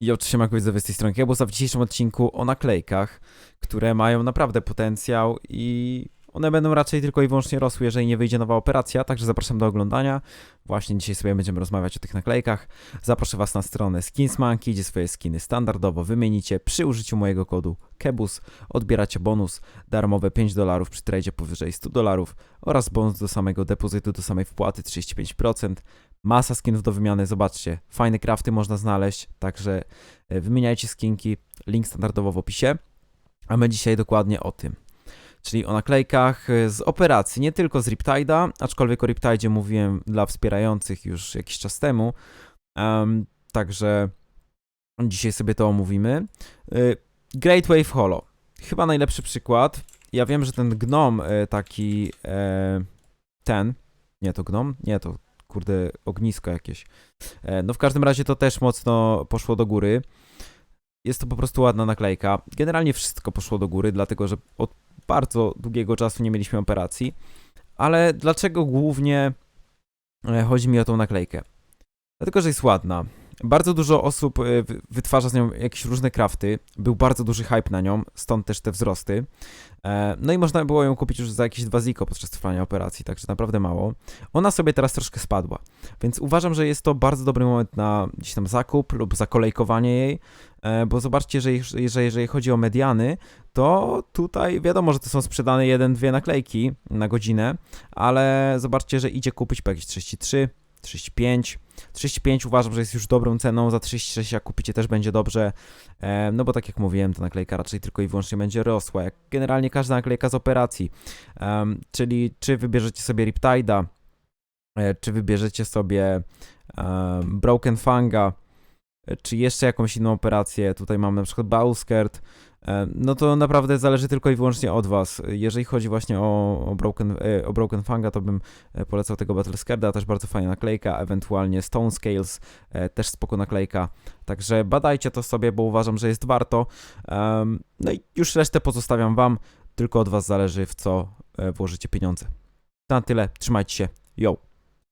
Jo, cześć, Makowi z tej strony. A w dzisiejszym odcinku o naklejkach, które mają naprawdę potencjał i one będą raczej tylko i wyłącznie rosły, jeżeli nie wyjdzie nowa operacja, także zapraszam do oglądania. Właśnie dzisiaj sobie będziemy rozmawiać o tych naklejkach. Zaproszę Was na stronę Skinsmonkey, gdzie swoje skiny standardowo wymienicie przy użyciu mojego kodu KEBUS. Odbieracie bonus darmowe 5 dolarów przy tradzie powyżej 100 dolarów oraz bonus do samego depozytu, do samej wpłaty 35%. Masa skinów do wymiany, zobaczcie, fajne crafty można znaleźć, także e, wymieniajcie skinki, link standardowo w opisie. A my dzisiaj dokładnie o tym. Czyli o naklejkach e, z operacji, nie tylko z Riptide'a, aczkolwiek o Riptide'zie mówiłem dla wspierających już jakiś czas temu. Em, także dzisiaj sobie to omówimy. E, Great Wave Holo. Chyba najlepszy przykład. Ja wiem, że ten gnom e, taki e, ten, nie to gnom, nie to kurde ognisko jakieś. E, No w każdym razie to też mocno poszło do góry. Jest to po prostu ładna naklejka. Generalnie wszystko poszło do góry, dlatego że od bardzo długiego czasu nie mieliśmy operacji. Ale dlaczego głównie e, chodzi mi o tą naklejkę? Dlatego, że jest ładna. Bardzo dużo osób e, wy- wytwarza z nią jakieś różne crafty. Był bardzo duży hype na nią, stąd też te wzrosty. E, No i można było ją kupić już za jakieś dwa ziko podczas trwania operacji, także naprawdę mało. Ona sobie teraz troszkę spadła, więc uważam, że jest to bardzo dobry moment na gdzieś tam zakup lub zakolejkowanie jej, e, bo zobaczcie, że, że jeżeli chodzi o mediany, to tutaj wiadomo, że to są sprzedane jeden, dwie naklejki na godzinę, ale zobaczcie, że idzie kupić po jakieś 33, 35. 35 uważam, że jest już dobrą ceną, za 36 jak kupicie też będzie dobrze, e, no bo tak jak mówiłem, ta naklejka raczej tylko i wyłącznie będzie rosła, jak generalnie każda naklejka z operacji, czyli czy wybierzecie sobie Riptide'a, e, czy wybierzecie sobie Broken Fanga, e, czy jeszcze jakąś inną operację, tutaj mamy na przykład Bowskirt, no to naprawdę zależy tylko i wyłącznie od was. Jeżeli chodzi właśnie o, o, Broken, e, o Broken Fanga, to bym e, polecał tego Battle Scarda, też bardzo fajna naklejka, ewentualnie Stone Scales, e, też spoko naklejka, także badajcie to sobie, bo uważam, że jest warto. No i już resztę pozostawiam wam, tylko od was zależy w co e, włożycie pieniądze. To na tyle, trzymajcie się, yo!